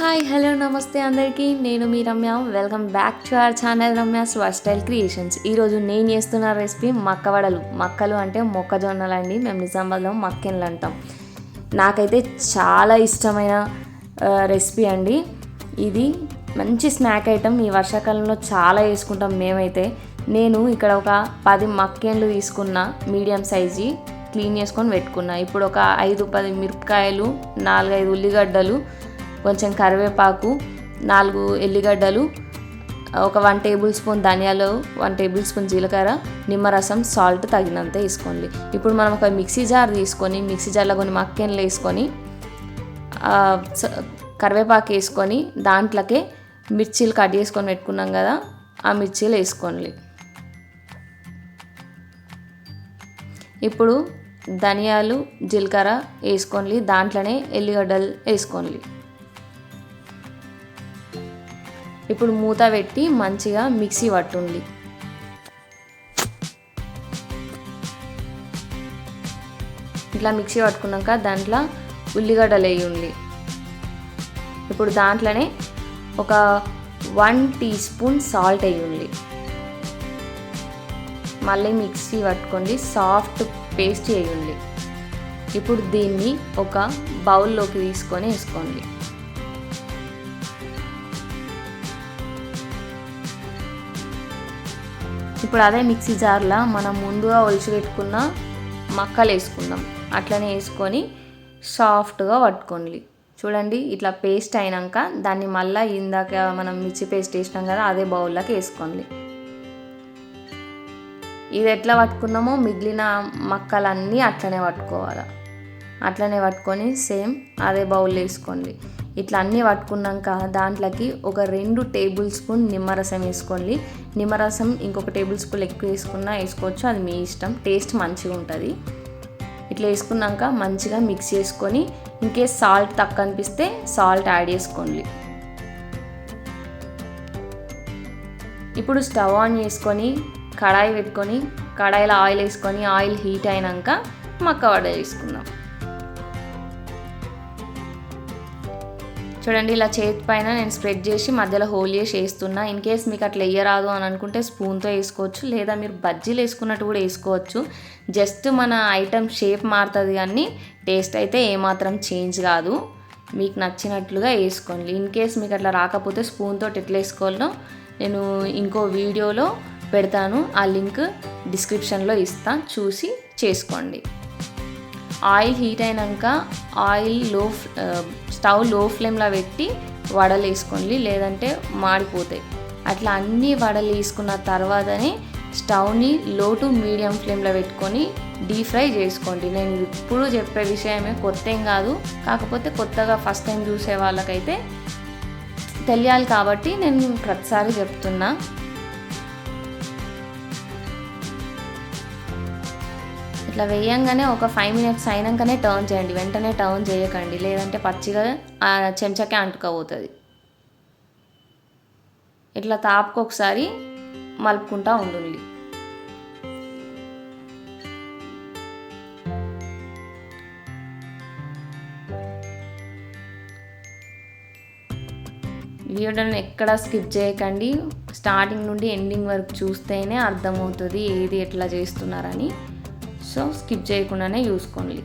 Hi hello నమస్తే అందరికీ. నేను మీ Ramya. Welcome back to our channel Ramya స్వర్ style creations ఈరోజు నేను చేస్తున్న రెసిపీ మక్కవడలు. మక్కలు అంటే మొక్కజొన్నలు అండి మేము నిజామాబాద్లో మక్కెన్లు అంటాం. నాకైతే చాలా ఇష్టమైన రెసిపీ అండి. ఇది మంచి స్నాక్ ఐటమ్ ఈ వర్షాకాలంలో చాలా వేసుకుంటాం మేమైతే. నేను ఇక్కడ ఒక పది మక్కెన్లు తీసుకున్న మీడియం సైజు క్లీన్ చేసుకొని పెట్టుకున్నా. ఇప్పుడు ఒక ఐదు పది మిరపకాయలు నాలుగైదు ఉల్లిగడ్డలు కొంచెం కరివేపాకు నాలుగు ఎల్లిగడ్డలు ఒక వన్ టేబుల్ స్పూన్ ధనియాలు వన్ టేబుల్ స్పూన్ జీలకర్ర నిమ్మరసం సాల్ట్ తగినంత వేసుకోండి. ఇప్పుడు మనం ఒక మిక్సీ జార్ తీసుకొని మిక్సీ జార్లో కొన్ని మక్కెన్లు వేసుకొని కరివేపాకు వేసుకొని దాంట్లోకే మిర్చీలు కట్ చేసుకొని పెట్టుకున్నాం కదా ఆ మిర్చీలు వేసుకోండి. ఇప్పుడు ధనియాలు జీలకర్ర వేసుకోండి దాంట్లోనే ఎల్లిగడ్డలు వేసుకోండి. ఇప్పుడు మూత పెట్టి మంచిగా మిక్సీ పట్టుండి. ఇట్లా మిక్సీ పట్టుకున్నాక దాంట్లో ఉల్లిగడ్డలు వేయండి ఇప్పుడు దాంట్లోనే ఒక వన్ టీ స్పూన్ సాల్ట్ వేయండి. మళ్ళీ మిక్సీ పట్టుకోండి సాఫ్ట్ పేస్ట్ వేయండి. ఇప్పుడు దీన్ని ఒక బౌల్లోకి తీసుకొని వేసుకోండి. ఇప్పుడు అదే మిక్సీ జార్లో మనం ముందుగా ఒలిచిపెట్టుకున్న మక్కలు వేసుకుందాం. అట్లనే వేసుకొని సాఫ్ట్గా పట్టుకోండి. చూడండి ఇట్లా పేస్ట్ అయినాక దాన్ని మళ్ళీ ఇందాక మనం మిర్చి పేస్ట్ వేసినాం కదా అదే బౌల్లోకి వేసుకోండి. ఇది ఎట్లా పట్టుకున్నామో మిగిలిన మక్కలన్నీ అట్లనే పట్టుకోవాలి. అట్లనే పట్టుకొని సేమ్ అదే బౌల్లో వేసుకోండి. ఇట్లా అన్నీ పట్టుకున్నాక దాంట్లోకి ఒక రెండు టేబుల్ స్పూన్ నిమ్మరసం వేసుకోండి. నిమ్మరసం ఇంకొక టేబుల్ స్పూన్ ఎక్కువ వేసుకున్నా వేసుకోవచ్చు అది మీ ఇష్టం. టేస్ట్ మంచిగా ఉంటుంది. ఇట్లా వేసుకున్నాక మంచిగా మిక్స్ చేసుకొని ఇంకేస్ సాల్ట్ తక్కువ అనిపిస్తే సాల్ట్ యాడ్ చేసుకోండి. ఇప్పుడు స్టవ్ ఆన్ చేసుకొని కడాయి పెట్టుకొని కడాయిలో ఆయిల్ వేసుకొని ఆయిల్ హీట్ అయినాక మక్క వడ వేసుకుందాం. చూడండి ఇలా చేతి పైన నేను స్ప్రెడ్ చేసి మధ్యలో హోల్ చేసి వేస్తున్నా. ఇన్ కేస్ మీకు అట్లా వేయరాదు అని అనుకుంటే స్పూన్తో వేసుకోవచ్చు. లేదా మీరు బజ్జీలు వేసుకున్నట్టు కూడా వేసుకోవచ్చు. జస్ట్ మన ఐటమ్ షేప్ మారుతుంది కానీ టేస్ట్ అయితే ఏమాత్రం చేంజ్ కాదు. మీకు నచ్చినట్లుగా వేసుకోండి. ఇన్ కేస్ మీకు అట్లా రాకపోతే స్పూన్తో ఎట్లా వేసుకోవాలో నేను ఇంకో వీడియోలో పెడతాను. ఆ లింక్ డిస్క్రిప్షన్లో ఇస్తాను చూసి చేసుకోండి. ఆయిల్ హీట్ అయినాక ఆయిల్లో స్టవ్లో ఫ్లేమ్లో పెట్టి వడలు వేసుకోండి లేదంటే మాడిపోతాయి. అట్లా అన్ని వడలు వేసుకున్న తర్వాతనే స్టవ్ని లో టు మీడియం ఫ్లేమ్లో పెట్టుకొని డీప్ ఫ్రై చేసుకోండి. నేను ఇప్పుడు చెప్పే విషయమే కొత్త ఏం కాదు. కాకపోతే కొత్తగా ఫస్ట్ టైం చూసే వాళ్ళకైతే తెలియాలి కాబట్టి నేను ప్రతిసారి చెప్తున్నా. ఇట్లా వేయంగానే ఒక ఫైవ్ మినిట్స్ అయినాకనే టర్న్ చేయండి. వెంటనే టర్న్ చేయకండి. లేదంటే పచ్చిగా ఆ చెంచాకే అంటుకపోతుంది. ఇట్లా తాపుకొకసారి మలుపుకుంటా ఉండండి. వీడియోని ఎక్కడ స్కిప్ చేయకండి. స్టార్టింగ్ నుండి ఎండింగ్ వరకు చూస్తేనే అర్థమవుతుంది ఏది ఎట్లా చేస్తున్నారని. సో స్కిప్ చేయకుండానే చూసుకోండి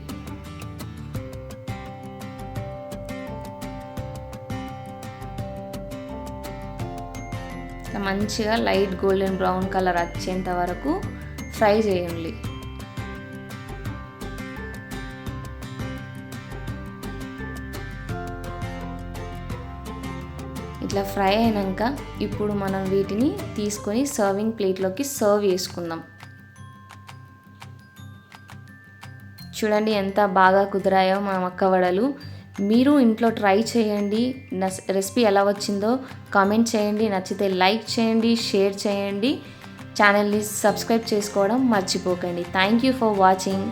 ఇట్లా మంచిగా లైట్ గోల్డెన్ బ్రౌన్ కలర్ వచ్చేంత వరకు ఫ్రై చేయండి. ఇట్లా ఫ్రై అయినాక ఇప్పుడు మనం వీటిని తీసుకొని సర్వింగ్ ప్లేట్లోకి సర్వ్ చేసుకుందాం. చూడండి ఎంత బాగా కుదిరాయో మా అక్క వడలు. మీరు ఇంట్లో ట్రై చేయండి. రెసిపీ ఎలా వచ్చిందో కామెంట్ చేయండి. నచ్చితే లైక్ చేయండి షేర్ చేయండి. ఛానల్ని సబ్స్క్రైబ్ చేసుకోవడం మర్చిపోకండి. Thank you for watching.